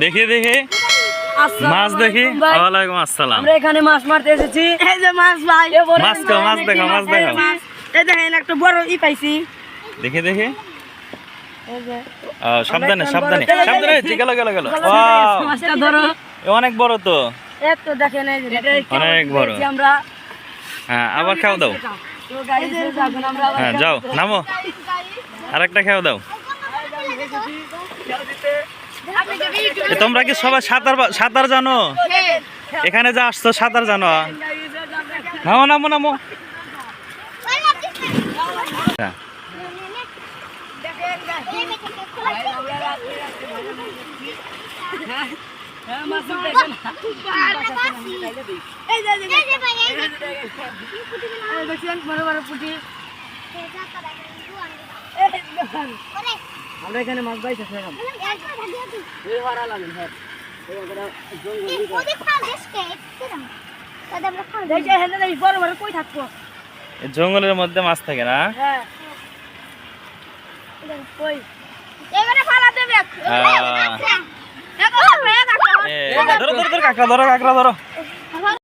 দেখি দেখি মাছ দেখি ওয়ালাইকুম আসসালাম আমরা এখানে মাছ মারতে এসেছি এই যে মাছ ভাই মাছ খাও মাছ দেখাও মাছ মাছ এই দেখেন একটা বড় ই পাইছি দেখি দেখি এই যে সাবধানে সাবধানে সাবধানে জি, গেল গেল গেল Wow, মাছটা ধরো এ অনেক বড় তো এই তো দেখেন এই যে অনেক বড়। আমরা হ্যাঁ আবার খাও দাও তো হ্যাঁ যাও নামো আরেকটা খেয়াও দাও তোমরা কি সবাই সাঁতার সাঁতার জানো? এখানে যা আসছো সাঁতার জানো? নামো নামো নামো। হ্যাঁ, আমরা এখানে মাছ পাইতে হ্যাঁ। জঙ্গলের মধ্যে মাছ থাকে না? হ্যাঁ। এ, ধরো ধরো ধরো কাঁকড়া ধরো কাঁকড়া ধরো।